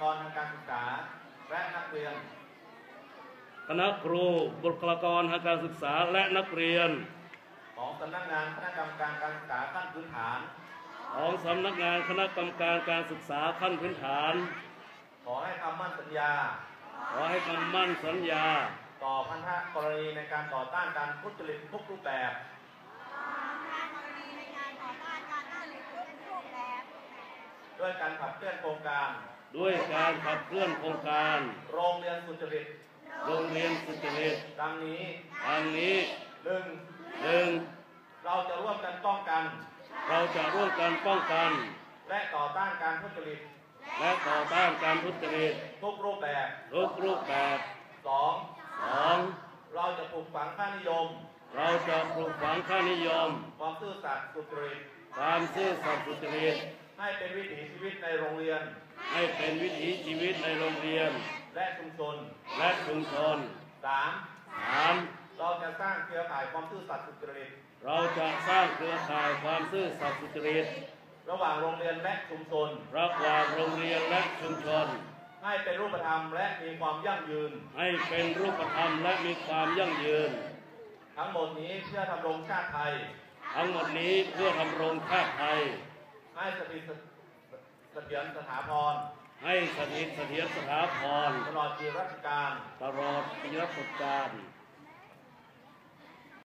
กรทางการศึกษา และนักเรียน คณะครูบุคลากรทางการศึกษาและนักเรียน ของสำนักงานคณะกรรมการการศึกษาขั้นพื้นฐาน ของสำนักงานคณะกรรมการการศึกษาขั้นพื้นฐาน ขอให้คำมั่นสัญญา ขอให้คำมั่นสัญญา ต่อพันธกรณีในการต่อต้านการทุจริตทุกรูปแบบ การกรณีในการต่อต้านการทุจริตทุกรูปแบบ ด้วยการขับเคลื่อนโครงการ ด้วยการขับเคลื่อนโครงการ โรงเรียนสุจริต โรงเรียนสุจริตดังนี้ทางนี้หนึ่งหนึ่งเราจะร่วมกันป้องกัน เราจะร่วมกันป้องกัน และต่อต้านการทุจริต และต่อต้านการทุจริตทุกรูปแบบทุกรูปแบบสองสองเราจะปลูกฝังค่านิยม เราจะปลูกฝังค่านิยม ความซื่อสัตย์สุจริตความซื่อสัตย์สุจริต ให้เป็นวิถีชีวิตในโรงเรียน ให้เป็นวิถีชีวิตในโรงเรียน และชุมชนและชุมชนสามสามเราจะสร้างเครือข่ายความซื่อสัตย์สุจริตเราจะสร้างเครือข่ายความซื่อสัตย์สุจริตระหว่างโรงเรียนและชุมชน ระหว่างโรงเรียนและชุมชน ให้เป็นรูปธรรมและมีความยั่งยืน ให้เป็นรูปธรรมและมีความยั่งยืน ทั้งหมดนี้เพื่อทำรงชาติไทย ทั้งหมดนี้เพื่อทำรงชาติไทย ให้สถิตเสถียรสถาพรให้สถิตเสถียรสถาพรตลอดปีรัชการ ตลอดปีรัชการ